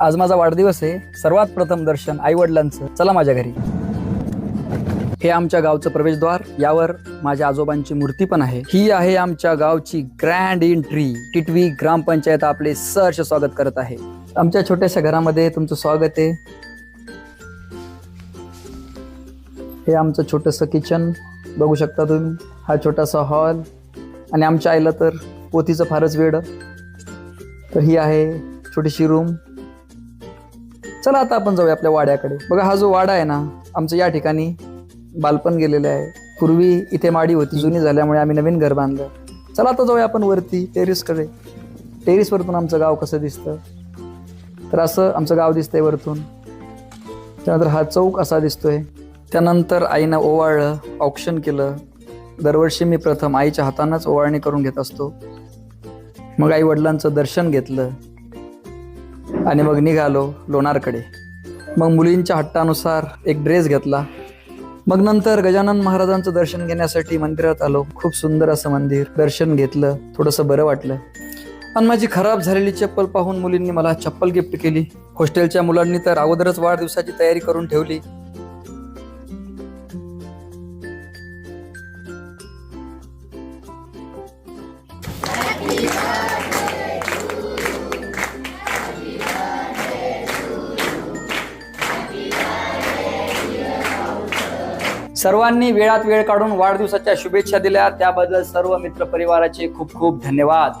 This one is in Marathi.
आज माझा वाढदिवस आहे. सर्वात प्रथम दर्शन आई वडिलांचं चला माझ्या घरी. हे आमच्या गावचं प्रवेशद्वार. यावर माझ्या आजोबांची मूर्ती पण आहे. ही आहे आमच्या गावची ग्रँड एंट्री टिटवी ग्रामपंचायत आपले सहर्ष स्वागत करत आहे. आमच्या छोट्याशा घरामध्ये तुमचं स्वागत आहे. हे आमचं छोटंसं किचन बघू शकता तुम्ही हा छोटासा हॉल आणि आमच्या आईला तर पोतीचं फारच वेळ तर ही आहे छोटीशी रूम चला आता आपण जाऊया आपल्या वाड्याकडे. बघा हा जो वाडा आहे ना आमचं या ठिकाणी बालपण गेलेलं आहे. पूर्वी इथे माडी होती जुनी झाल्यामुळे आम्ही नवीन घर बांधलं. चला आता जाऊया आपण वरती टेरिसकडे टेरिसवरतून आमचं गाव कसं दिसतं? तर असं आमचं गाव दिसतंय वरतून. त्यानंतर हा चौक असा दिसतोय. त्यानंतर आईनं ओवाळलं ऑप्शन केलं. दरवर्षी मी प्रथम आईच्या हातानंच ओवाळणी करून घेत असतो. मग आई वडिलांचं दर्शन घेतलं. आणि मग निघालो लोणारकडे. मग मुलींच्या हट्टानुसार एक ड्रेस घेतला. मग नंतर गजानन महाराजांचं दर्शन घेण्यासाठी मंदिरात आलो. खूप सुंदर असं मंदिर. दर्शन घेतलं. थोडंसं बरं वाटलं. आणि माझी खराब झालेली चप्पल पाहून मुलींनी मला चप्पल गिफ्ट केली. हॉस्टेलच्या मुलांनी तर अगोदरच वाढदिवसाची तयारी करून ठेवली. सर्वांनी वेळात वेळ काढून वाढदिवसाच्या शुभेच्छा दिल्या. त्याबद्दल सर्व मित्र परिवाराचे खूप खूप धन्यवाद.